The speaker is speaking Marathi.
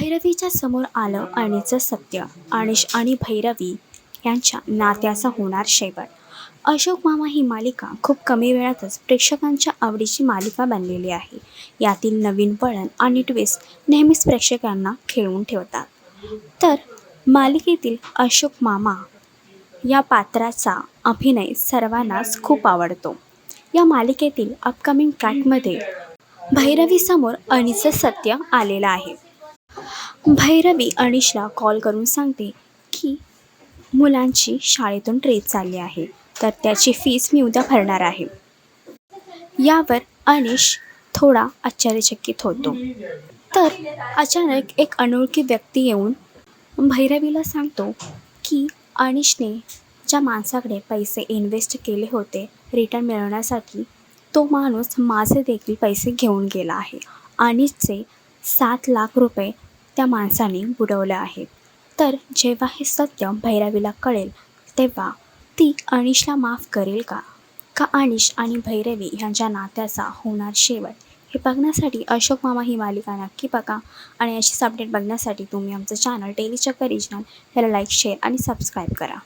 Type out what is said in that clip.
भैरवीच्या समोर आलं अणीचं सत्य. अणिश आणि भैरवी यांच्या नात्याचा होणार शेवट. अशोक मामा ही मालिका खूप कमी वेळातच प्रेक्षकांच्या आवडीची मालिका बनलेली आहे. यातील नवीन वळण आणि ट्विस्ट नेहमीच प्रेक्षकांना खेळवून ठेवतात. तर मालिकेतील अशोक मामा या पात्राचा अभिनय सर्वांनाच खूप आवडतो. या मालिकेतील अपकमिंग ट्रॅकमध्ये भैरवीसमोर अणीचं सत्य आलेलं आहे. भैरवी अनिशला कॉल करून सांगते की मुलांची शाळेतून ट्रीप चालली आहे तर त्याची फीस मी उद्या भरणार आहे. यावर अनिश थोडा आश्चर्यचकित होतो. तर अचानक एक अनोळखी व्यक्ती येऊन भैरवीला सांगतो की अनिशने ज्या माणसाकडे पैसे इन्व्हेस्ट केले होते रिटर्न मिळवण्यासाठी तो माणूस माझे देखील पैसे घेऊन गेला आहे. अनिशचे सात लाख रुपये त्या माणसाने बुडवलं आहे. तर जेव्हा हे सत्य भैरवीला कळेल तेव्हा ती अनिशला माफ करेल का? का अनिश आणि भैरवी ह्यांच्या नात्याचा होणार शेवट हे बघण्यासाठी अशोक मामा ही मालिका नक्की बघा. आणि अशीच अपडेट बघण्यासाठी तुम्ही आमचं चॅनल टेली चक्कर रिजनल ह्याला लाईक शेअर आणि सबस्क्राईब करा.